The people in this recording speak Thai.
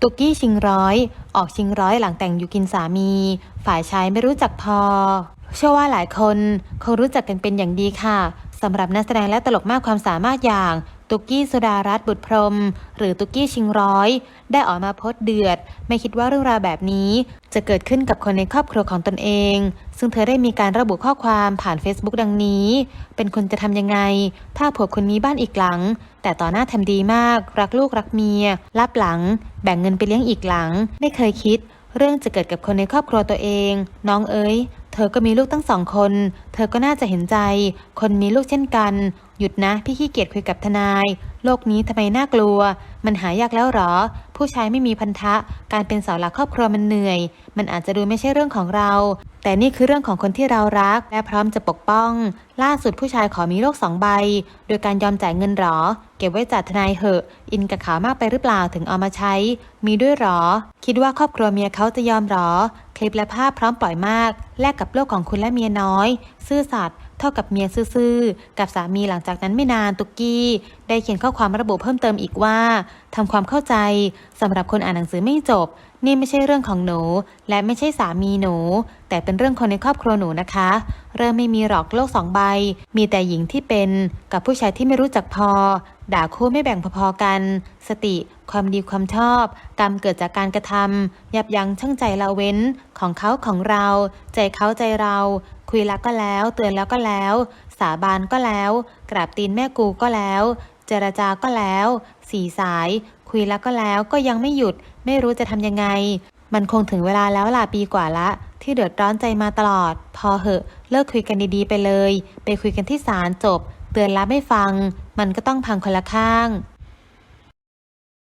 ตุกกี้ชิงร้อย ออกชิงร้อยหลังแต่งอยู่กินสามี ฝ่ายชายไม่รู้จักพอ เชื่อว่าหลายคนคงรู้จักกันเป็นอย่างดีค่ะสำหรับนักแสดงและตลกมากความสามารถอย่าง ตุกกี้สุดารัตน์บุตรพรม หรือตุกกี้ชิงร้อย ได้ออกมาโพสต์เดือด ไม่คิดว่าเรื่องราวแบบนี้ จะเกิดขึ้นกับคนในครอบครัวของตนเอง ซึ่งเธอได้มีการระบุข้อความผ่าน Facebook ดังนี้ เป็นคนจะทำยังไง ถ้าผัวคนนี้บ้านอีกหลัง แต่ต่อหน้าทำดีมาก รักลูกรักเมียรับหลัง แบ่งเงินไปเลี้ยงอีกหลัง ไม่เคยคิด เรื่องจะเกิดกับคนในครอบครัวตัวเอง น้องเอ๋ย เธอก็มีลูกตั้งสองคน เธอก็น่าจะเห็นใจ คนมีลูกเช่นกัน หยุดนะ พี่ขี้เกียจคุยกับทนาย โลกนี้ทำไมน่ากลัว มันหายากแล้วหรอ ผู้ชายไม่มีพันธะ การเป็นเสาหลักครอบครัวมันเหนื่อย มันอาจจะดูไม่ใช่เรื่องของเรา แต่นี่คือเรื่องของคนที่เรารัก และพร้อมจะปกป้อง ล่าสุดผู้ชายขอมีโลกสองใบ โดยการยอมจ่ายเงินหรอ เก็บไว้จัดทนายเหอะ อินกับขาวมากไปหรือเปล่าถึงเอามาใช้ มีด้วยหรอ คิดว่าครอบครัวเมียเขาจะยอมหรอ คลิปและภาพพร้อมปล่อยมาก แลกกับโลกของคุณและเมียน้อย ซื่อสัตย์เท่ากับเมียซื่อๆ กับสามีหลังจากนั้นไม่นานตุกกี้ ได้เขียนข้อความระบุเพิ่มเติมอีกว่าทำความเข้าใจสำหรับคนอ่านหนังสือไม่จบ นี่ไม่ใช่เรื่องของหนู และไม่ใช่สามีหนู แต่เป็นเรื่องคนในครอบครัวหนูนะคะ เริ่มไม่มีหรอกโลกสองใบ มีแต่หญิงที่เป็นกับผู้ชายที่ไม่รู้จักพอ ด่าคู่ไม่แบ่งพอๆกัน สติ ความดีความชอบ กรรมเกิดจากการกระทำยับยั้งชั่งใจละเว้นของเขาของเรา ใจเขาใจเรา คุยแล้วก็แล้ว เตือนแล้วก็แล้ว สาบานก็แล้ว กราบตีนแม่กูก็แล้ว เจรจาก็แล้ว สีสาย คุยแล้วก็แล้วก็ยังไม่หยุด ไม่รู้จะทำยังไง มันคงถึงเวลาแล้วล่ะปีกว่าละที่เดือดร้อนใจมาตลอด พอเหอะ เลิกคุยกันดีๆไปเลย ไปคุยกันที่ศาลจบ เตือนแล้วไม่ฟัง มันก็ต้องพังคนละข้าง